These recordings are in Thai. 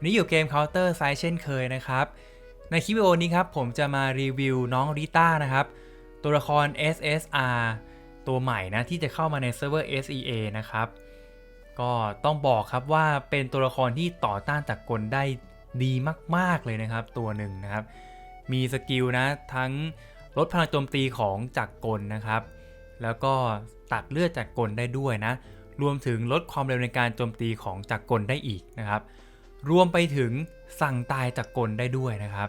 นนี้อยู่เกม Counter s i เช่นเคยนะครับ ในคลิปวิดีโอนี้ครับผมจะมารีวิวน้องริต้านะครับ ตัวละคร SSR ตัวใหม่นะที่จะเข้ามาในเซิร์ฟเวอร์ SEA นะครับ ก็ต้องบอกครับว่าเป็นตัวละครที่ต่อต้านจากกลได้ดีมาก ๆ เลยนะครับ ตัวหนึ่งนะครับ มีสกิลนะทั้งลดพลังโจมตีของจักรกลนะครับ แล้วก็ตัดเลือดจากกลได้ด้วยนะ รวมถึงลดความเร็วในการโจมตีของจักรกลได้อีกนะครับ รวมไปถึงสั่งตายจากกลได้ด้วยนะครับ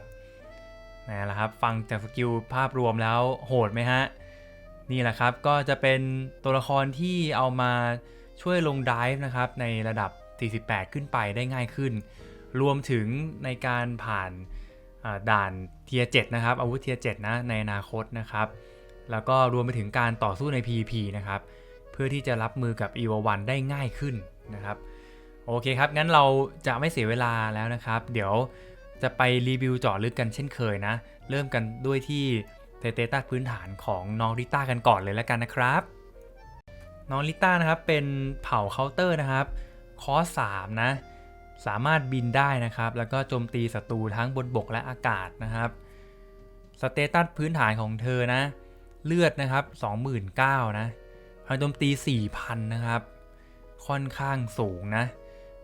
นั่แหละครับ ฟังจากสกิลภาพรวมแล้วโหดไหมฮะ นี่แหละครับก็จะเป็นตัวละครที่เอามาช่วยลงดิฟนะครับในระดับ 48 ขึ้นไปได้ง่ายขึ้น รวมถึงในการผ่านาด่านเทีย7นะครับ อาวุธเทีย7นะในอนาคตนะครับ แล้วก็รวมไปถึงการต่อสู้ใน PVP นะครับ เพื่อที่จะรับมือกับ e v a 1ได้ง่ายขึ้นนะครับ โอเคครับ งั้นเราจะไม่เสียเวลาแล้วนะครับ เดี๋ยวจะไปรีวิวจาะลึกกันเช่นเคยนะ เริ่มกันด้วยที่เทเตต้าพื้นฐานของน้องริต้ากันก่อนเลยแล้วกันนะครับ น้องริต้านะครับเป็นเผ่าเคาน์เตอร์นะครับ คอส3นะ สามารถบินได้นะครับ แล้วก็โจมตีศัตรูทั้งบนบกและอากาศนะครับสเตตัสพื้นฐานของเธอนะ เลือดนะครับ29,000นะพลังโจมตี 4,000 นะครับ ค่อนข้างสูงนะ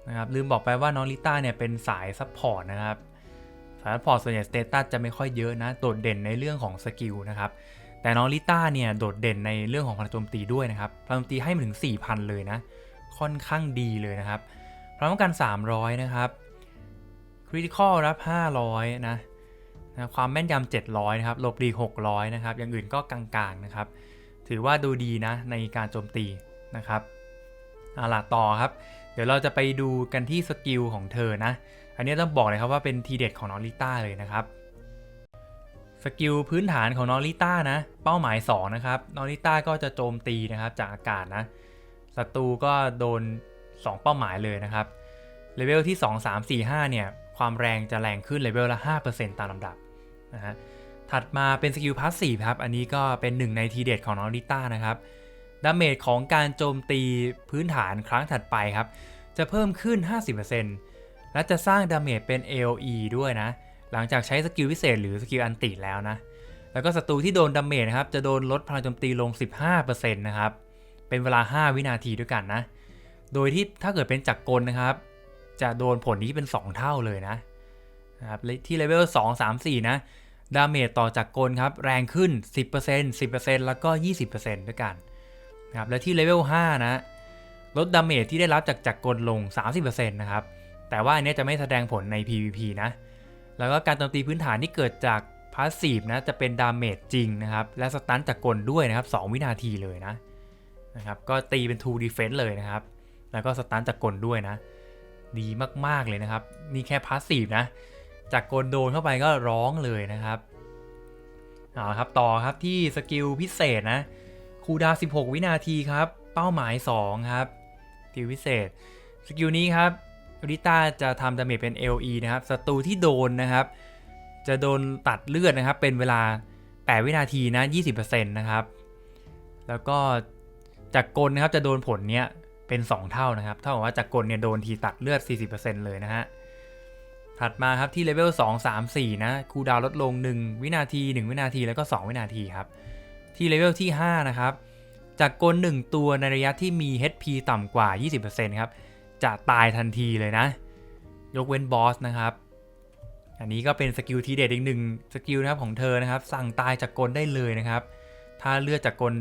นะครับลืมบอกไปว่าน้องลิต้าเนี่ยเป็นสายซัพพอร์ตนะครับสายซัพพอร์ตส่วนใหญ่สเตตัสจะไม่ค่อยเยอะนะ โดดเด่นในเรื่องของสกิลนะครับแต่น้องลิต้าเนี่ยโดดเด่นในเรื่องของพลังโจมตีด้วยนะครับพลังโจมตีให้มาถึง 4,000 เลยนะ ค่อนข้างดีเลยนะครับพลังป้องกัน 300 นะครับคริติคอลรับ 500 นะนะความแม่นยำ700 นะครับลบหลีก600 นะครับ อย่างอื่นก็กลางๆนะครับ ถือว่าดูดีนะในการโจมตีนะครับเอาล่ะต่อครับ เดี๋ยวเราจะไปดูกันที่สกิลของเธอนะ อันนี้ต้องบอกเลยครับว่าเป็นทีเด็ดของน้องลิต้าเลยนะครับสกิลพื้นฐานของน้องลิต้านะ เป้าหมาย 2 นะครับน้องลิต้าก็จะโจมตีนะครับจากอากาศนะศัตรูก็โดน 2 เป้าหมายเลยนะครับเลเวลที่ 2 3 4 5 เนี่ย ความแรงจะแรงขึ้นเลเวลละ 5%ตามลำดับนะฮะถัดมาเป็นสกิลพาสซีฟครับ อันนี้ก็เป็นหนึ่งในทีเด็ดของน้องลิต้านะครับ ดาเมจของการโจมตีพื้นฐานครั้งถัดไปครับ จะเพิ่มขึ้น 50%และจะสร้างดาเมจเป็น AOE ด้วยนะ หลังจากใช้สกิลพิเศษหรือสกิลอันติแล้วนะ แล้วก็ศัตรูที่โดนดาเมจนะครับ จะโดนลดพลังโจมตีลง 15%นะครับ เป็นเวลา 5 วินาทีด้วยกันนะ โดยที่ถ้าเกิดเป็นจักรกลนะครับ จะโดนผลนี้เป็น 2 เท่าเลยนะนะครับที่เลเวล 2 3 4 นะดาเมจต่อจากกลครับ แรงขึ้น 10% 10%แล้วก็ 20%ด้วยกัน นะครับและที่เลเวล5นะลดดาเมจที่ได้รับจากจักรกลลง 30%นะครับ แต่ว่าอันนี้จะไม่แสดงผลใน PVP นะ แล้วก็การโจมตีพื้นฐานที่เกิดจากพาสซีฟนะจะเป็นดาเมจจริงนะครับ และสตันจากกลด้วยนะครับ 2 วินาทีเลยนะนะครับ ก็ตีเป็น 2 defense เลยนะครับ แล้วก็สตันจากกลด้วยนะ ดีมากๆเลยนะครับ นี่แค่พาสซีฟนะ จากกลโดนเข้าไปก็ร้องเลยนะครับ เอาละครับต่อครับที่สกิลพิเศษนะ คูดาว 16 วินาทีครับ เป้าหมาย 2 ครับสกิลพิเศษ สกิลนี้ครับริต้าจะทำดาเมจเป็น LE นะครับศัตรูที่โดนนะครับ จะโดนตัดเลือดนะครับ เป็นเวลา 8 วินาทีนะ 20%นะครับ แล้วก็จากกลนะครับจะโดนผลเนี้ยเป็น 2 เท่านะครับ เท่ากับว่าจากกลเนี่ยโดนทีตัดเลือด 40%เลยนะฮะ ถัดมาครับที่เลเวล 2 3 4 นะ คูดาวลดลง 1 วินาที 1 วินาทีแล้วก็ 2 วินาทีครับ ที่เลเวลที่ 5 นะครับ จากกล 1 ตัวในระยะที่มี HP ต่ำกว่า 20%ครับ จะตายทันทีเลยนะ ยกเว้นบอสนะครับ อันนี้ก็เป็นสกิลทีเด็ดอีกหนึ่งสกิลนะครับของเธอนะครับ สั่งตายจากกลได้เลยนะครับ ถ้าเลือดจากกล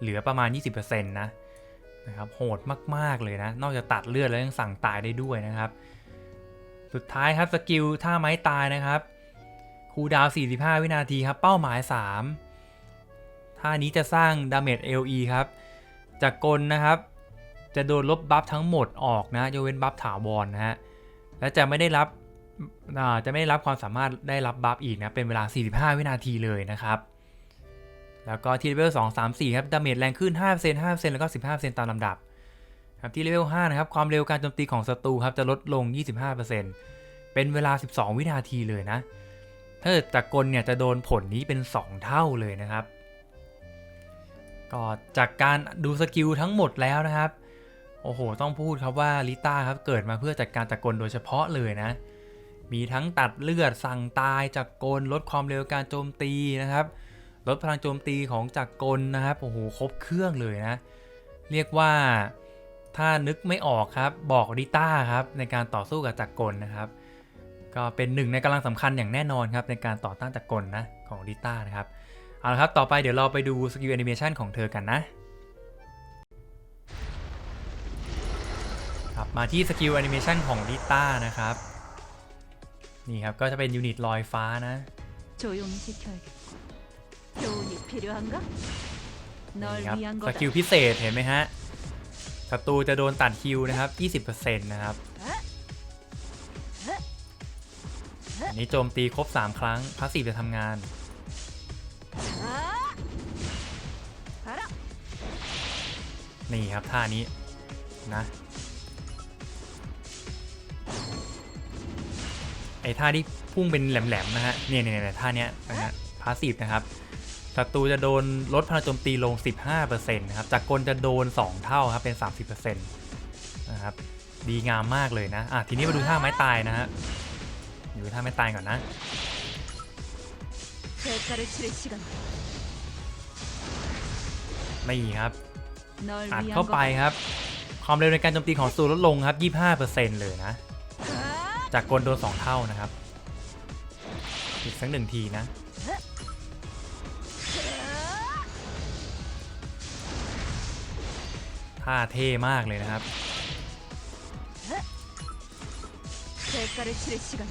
เหลือประมาณ 20%นะนะครับโหดมาก ๆ เลยนะ นอกจากตัดเลือดแล้วยังสั่งตายได้ด้วยนะครับ สุดท้ายครับสกิลท่าไม้ตายนะครับคูดาว 45 วินาทีครับ เป้าหมาย 3 ท่านี้จะสร้างดาเมจ LE ครับ จากกลนะครับ จะโดนลบบัฟทั้งหมดออกนะยกเว้นบัฟถาวรนะฮะ และจะไม่ได้รับจะไม่ได้รับความสามารถได้รับบัฟอีกนะ เป็นเวลา 45 วินาทีเลยนะครับ แล้วก็ที่เลเวล 2 3 4 ครับ ดาเมจแรงขึ้น 5% 5%แล้วก็ 15%ตามลำดับ ครับที่เลเวล 5 นะครับ ความเร็วการโจมตีของศัตรูครับ จะลดลง 25%เป็นเวลา 12 วินาทีเลยนะ ถ้าเกิดจากกลเนี่ยจะโดนผลนี้เป็น 2 เท่าเลยนะครับ ก็จากการดูสกิลทั้งหมดแล้วนะครับ โอ้โห ต้องพูดครับว่าลิต้าครับเกิดมาเพื่อจัดการจักกลโดยเฉพาะเลยนะ มีทั้งตัดเลือดสั่งตายจากกลลดความเร็วการโจมตีนะครับ ลดพลังโจมตีของจักรกลนะครับ โอ้โห ครบเครื่องเลยนะ เรียกว่าถ้านึกไม่ออกครับบอกลิต้าครับในการต่อสู้กับจักรกลนะครับ ก็เป็นหนึ่งในกำลังสำคัญอย่างแน่นอนครับในการต่อต้านจักรกลนะของลิต้านะครับ เอาละครับ ต่อไปเดี๋ยวเราไปดูสกิลแอนิเมชันของเธอกันนะครับมาที่สกิลแอนิเมชันของลิต้านะครับ นี่ครับ ก็จะเป็นยูนิตลอยฟ้านะสกิลพิเศษเห็นไหมฮะศัตรูจะโดนตัดคิวนะครับ 20%นะครับอันนี้โจมตีครบ 3 ครั้งพาสซีฟจะทำงาน นี่ครับท่านี้นะไอ้ท่าที่พุ่งเป็นแหลมๆนะฮะเนี่ยเนี่ยเท่าเนี้ยนะฮะพาสซีฟนะครับศัตรูจะโดนลดพลังโจมตีลง 15%นะครับจากกลจะโดน 2 เท่าครับเป็น 30%นะครับดีงามมากเลยนะอะทีนี้มาดูท่าไม้ตายนะฮะอยู่ท่าไม้ตายก่อนนะไม่ครับ อัด 위한 เข้าไป 거다 ครับ ความเร็วในการโจมตีของศัตรูลดลงครับ 25%เลยนะ 아! จากกลโดน 2 เท่านะครับ อีกสักหนึ่งทีนะ ท่าเท่มากเลยนะครับ 대가를 치를 시간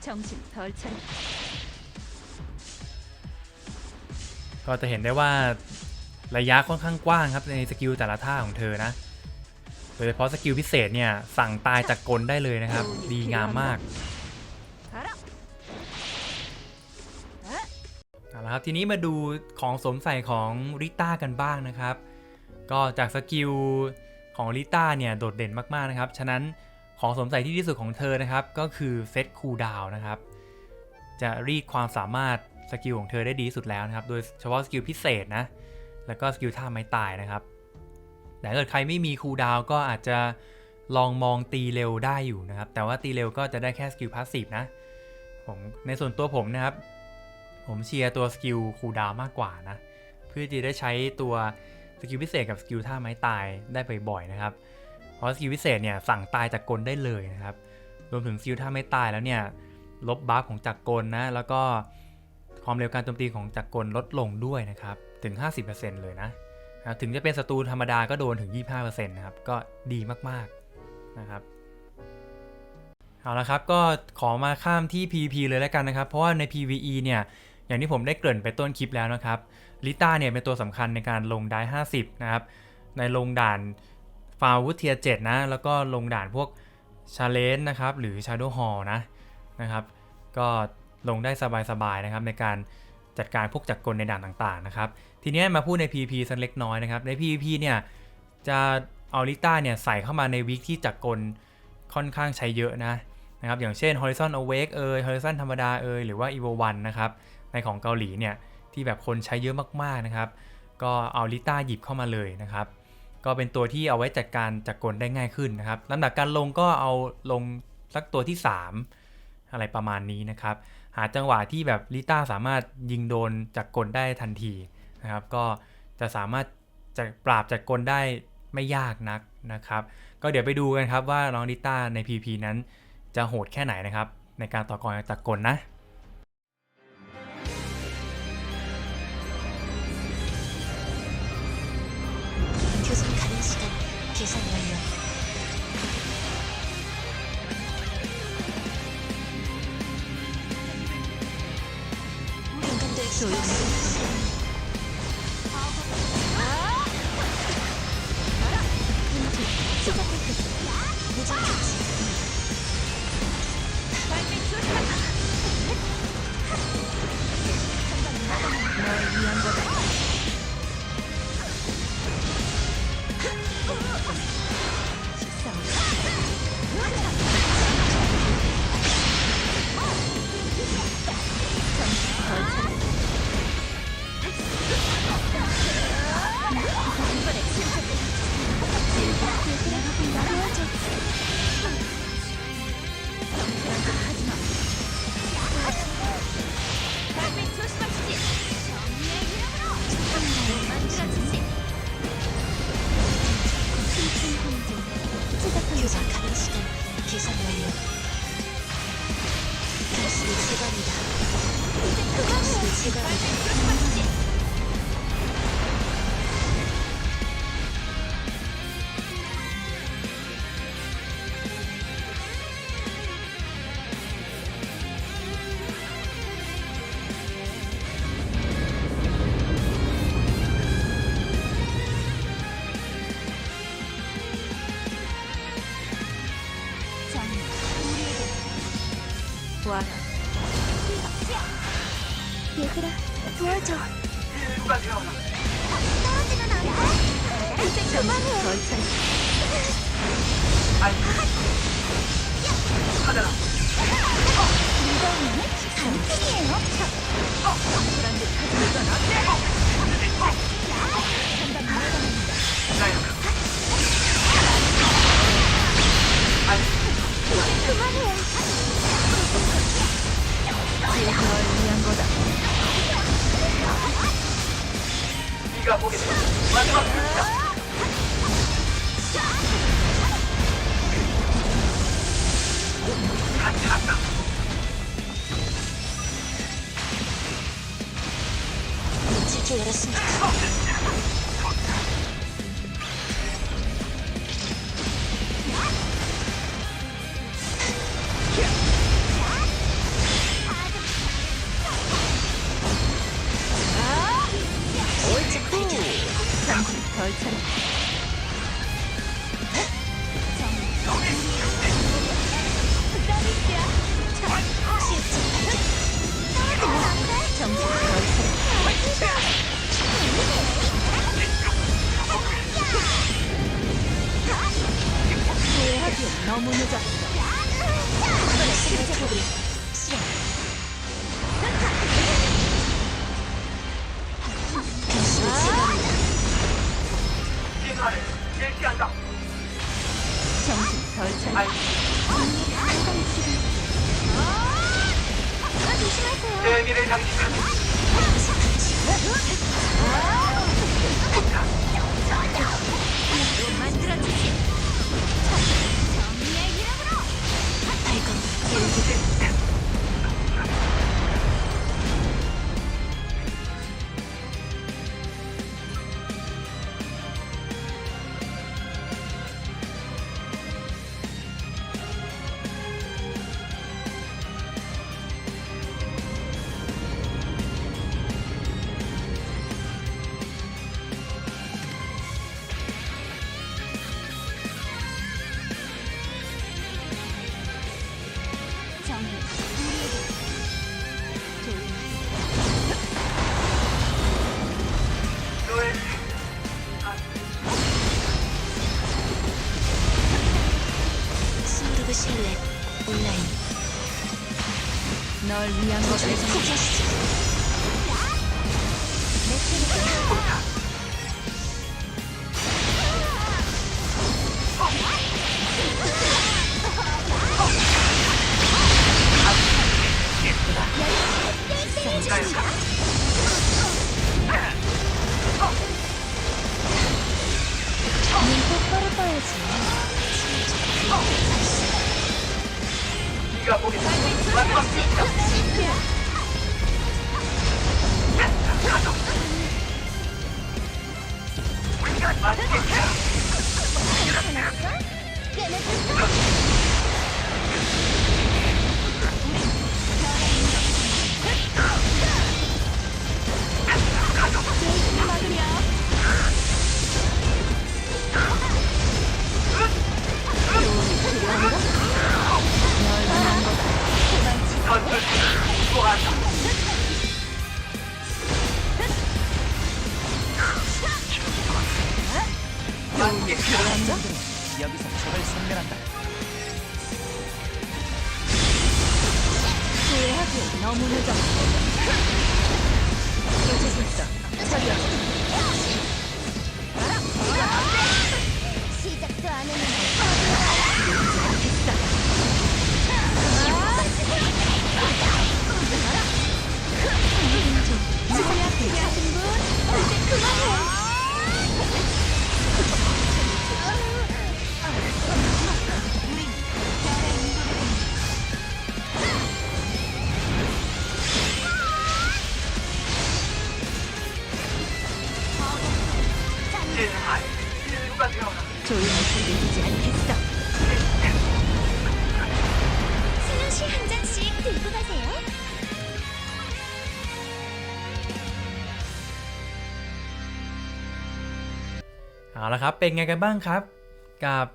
정신 덜 차려 ก็จะเห็นได้ว่าระยะค่อนข้างกว้างครับในสกิลแต่ละท่าของเธอนะ โดยเฉพาะสกิลพิเศษเนี่ยสั่งตายจากกลได้เลยนะครับ ดีงามมาก!เอาละครับทีนี้มาดูของสมใส่ของริต้ากันบ้างนะครับ ก็จากสกิลของริต้าเนี่ยโดดเด่นมากๆนะครับ ฉะนั้นของสมใส่ที่ดีที่สุดของเธอนะครับ ก็คือเซตคูลดาวนะครับ จะรีดความสามารถ สกิลของเธอได้ดีสุดแล้วนะครับ โดยเฉพาะสกิลพิเศษนะ แล้วก็สกิลท่าไม้ตายนะครับ แต่ถ้าเกิดใครไม่มีคูลดาวก็อาจจะลองมองตีเร็วได้อยู่นะครับ แต่ว่าตีเร็วก็จะได้แค่สกิลพาสซีฟนะ ผมในส่วนตัวผมนะครับ ผมเชียร์ตัวสกิลคูลดาวมากกว่านะ เพื่อที่ได้ใช้ตัวสกิลพิเศษกับสกิลท่าไม้ตายได้บ่อยๆนะครับ เพราะสกิลพิเศษเนี่ยสั่งตายจากกลได้เลยนะครับ รวมถึงสกิลท่าไม้ตายแล้วเนี่ยลบบัฟของจักกลนะ แล้วก็ ความเร็วการโจมตีของจักรกลลดลงด้วยนะครับถึง 50%เลยนะถึงจะเป็นศัตรูธรรมดาก็โดนถึง 25%นะครับก็ดีมากๆนะครับเอาละครับก็ขอมาข้ามที่ PVP เลยแล้วกันนะครับ เพราะว่าใน PVE เนี่ยอย่างที่ผมได้เกริ่นไปต้นคลิปแล้วนะครับลิต้าเนี่ยเป็นตัวสำคัญในการลงได้ 50 นะครับ ในลงด่านฟาวุธเทียเจ็ดนะ แล้วก็ลงด่านพวกชาเลนจ์นะครับ หรือ Shadow Hall นะนะครับ ก็ ลงได้สบายๆนะครับในการจัดการพวกจักรกลในด่านต่างๆนะครับ ทีนี้มาพูดใน PVP สักเล็กน้อยนะครับ ใน PVP เนี่ยจะเอาลิต้าเนี่ยใส่เข้ามาในวิกที่จักรกลค่อนข้างใช้เยอะนะนะครับ อย่างเช่น Horizon Awake เอ่ย Horizon ธรรมดาเอ่ยหรือว่า Evo 1นะครับ ในของเกาหลีเนี่ยที่แบบคนใช้เยอะมากๆนะครับ ก็เอาลิต้าหยิบเข้ามาเลยนะครับ ก็เป็นตัวที่เอาไว้จัดการจักรกลได้ง่ายขึ้นนะครับลำดับการลงก็เอาลงสักตัวที่ 3 อะไรประมาณนี้นะครับ หาจังหวะที่แบบลิต้าสามารถยิงโดนจักรกลได้ทันทีนะครับ ก็จะสามารถจะปราบจักรกลได้ไม่ยากนักนะครับ ก็เดี๋ยวไปดูกันครับว่าน้องลิต้าใน PP นั้นจะโหดแค่ไหนนะครับ ในการต่อกรจักรกลนะ 널 위한 거다. 거기엔 너무 늦었어. 대미를 장식하는. 실내 온라인. 널 위한 것을 포기하시지 할수 없지. 여기서 적을 섬멸한다. 후회하기 너무 늦었어. 도지술사 사격. 시작도 안 했는데. เอาละครับ เป็นไงกันบ้างครับ กับ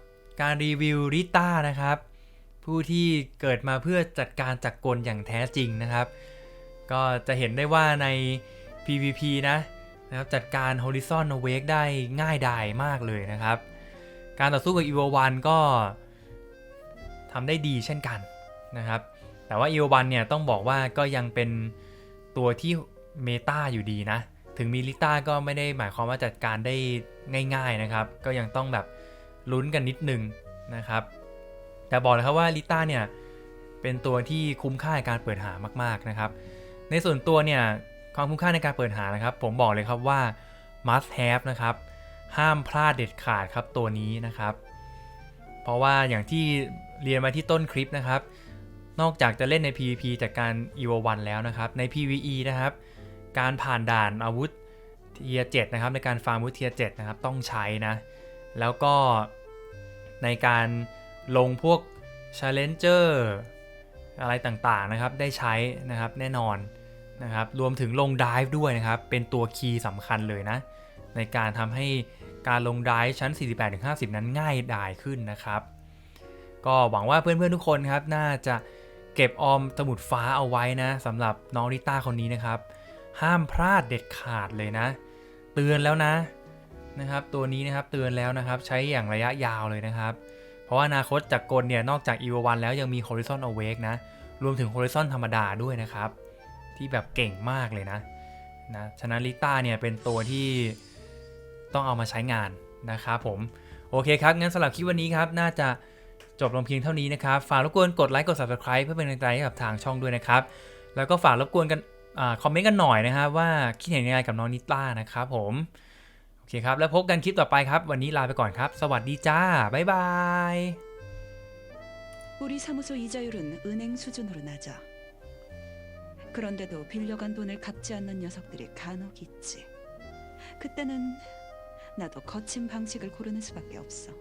การรีวิวริต้านะครับ ผู้ที่เกิดมาเพื่อจัดการจักรกลอย่างแท้จริงนะครับ ก็จะเห็นได้ว่าใน PVP นะนะครับจัดการ Horizon Awake ได้ง่ายดายมากเลยนะครับ การต่อสู้กับ EVO 1ก็ทำได้ดีเช่นกันนะครับ แต่ว่า EVO 1เนี่ยต้องบอกว่าก็ยังเป็นตัวที่เมตาอยู่ดีนะ ถึงมีลิต้าก็ไม่ได้หมายความว่าจัดการได้ง่ายๆนะครับ ก็ยังต้องแบบลุ้นกันนิดนึงนะครับ แต่บอกเลยครับว่าลิต้าเนี่ยเป็นตัวที่คุ้มค่าในการเปิดหามากๆนะครับ ในส่วนตัวเนี่ยความคุ้มค่าในการเปิดหานะครับ ผมบอกเลยครับว่า must have นะครับ ห้ามพลาดเด็ดขาดครับตัวนี้นะครับ เพราะว่าอย่างที่เรียนมาที่ต้นคลิปนะครับ นอกจากจะเล่นใน PVP จากการ EVO 1แล้วนะครับ ใน PVE นะครับ การผ่านด่านอาวุธ เทีย7นะครับในการฟาร์มวุธเทีย7นะครับต้องใช้นะ แล้วก็ในการลงพวก Challenger อะไรต่างๆนะครับได้ใช้นะครับแน่นอนนะครับรวมถึงลง Dive ด้วยนะครับเป็นตัวคีย์สำคัญเลยนะ ในการทำให้การลง Dive ชั้น 48-50 นั้นง่ายดายขึ้นนะครับ ก็หวังว่าเพื่อนๆทุกคนครับน่าจะเก็บออมสมุดฟ้าเอาไว้นะสำหรับน้องริต้าคนนี้นะครับ ห้ามพลาดเด็ดขาดเลยนะ ตือนแล้วนะนะครับตัวนี้นะครับเตือนแล้วนะครับใช้อย่างระยะยาวเลยนะครับ เพราะว่าอนาคตจากกลเนี่ยนอกจาก EVO 1แล้วยังมี Horizon Awake นะ รวมถึง Horizon ธรรมดาด้วยนะครับ ที่แบบเก่งมากเลยนะนะฉะนั้นลิต้าเนี่ยเป็นตัวที่ต้องเอามาใช้งานนะครับผม โอเคครับ งั้นสำหรับคลิปวันนี้ครับ น่าจะจบลงเพียงเท่านี้นะครับ ฝากรบกวนกดไลค์กด Subscribe เพื่อเป็นกำลังใจให้กับทางช่องด้วยนะครับ แล้วก็ฝากรบกวนกัน คอมเมนต์กันหน่อยนะครับ ว่าคิดเห็นยังไงกับน้องนิต้านะครับผม โอเคครับ แล้วพบกันคลิปต่อไปครับ วันนี้ลาไปก่อนครับ สวัสดีจ้า บ๊ายบาย 우리 사무소 이자율은 은행 수준으로 낮아. 그런데도 빌려간 돈을 갚지 않는 녀석들이 간혹 있지. 그때는 나도 거친 방식을 고르는 수밖에 없어.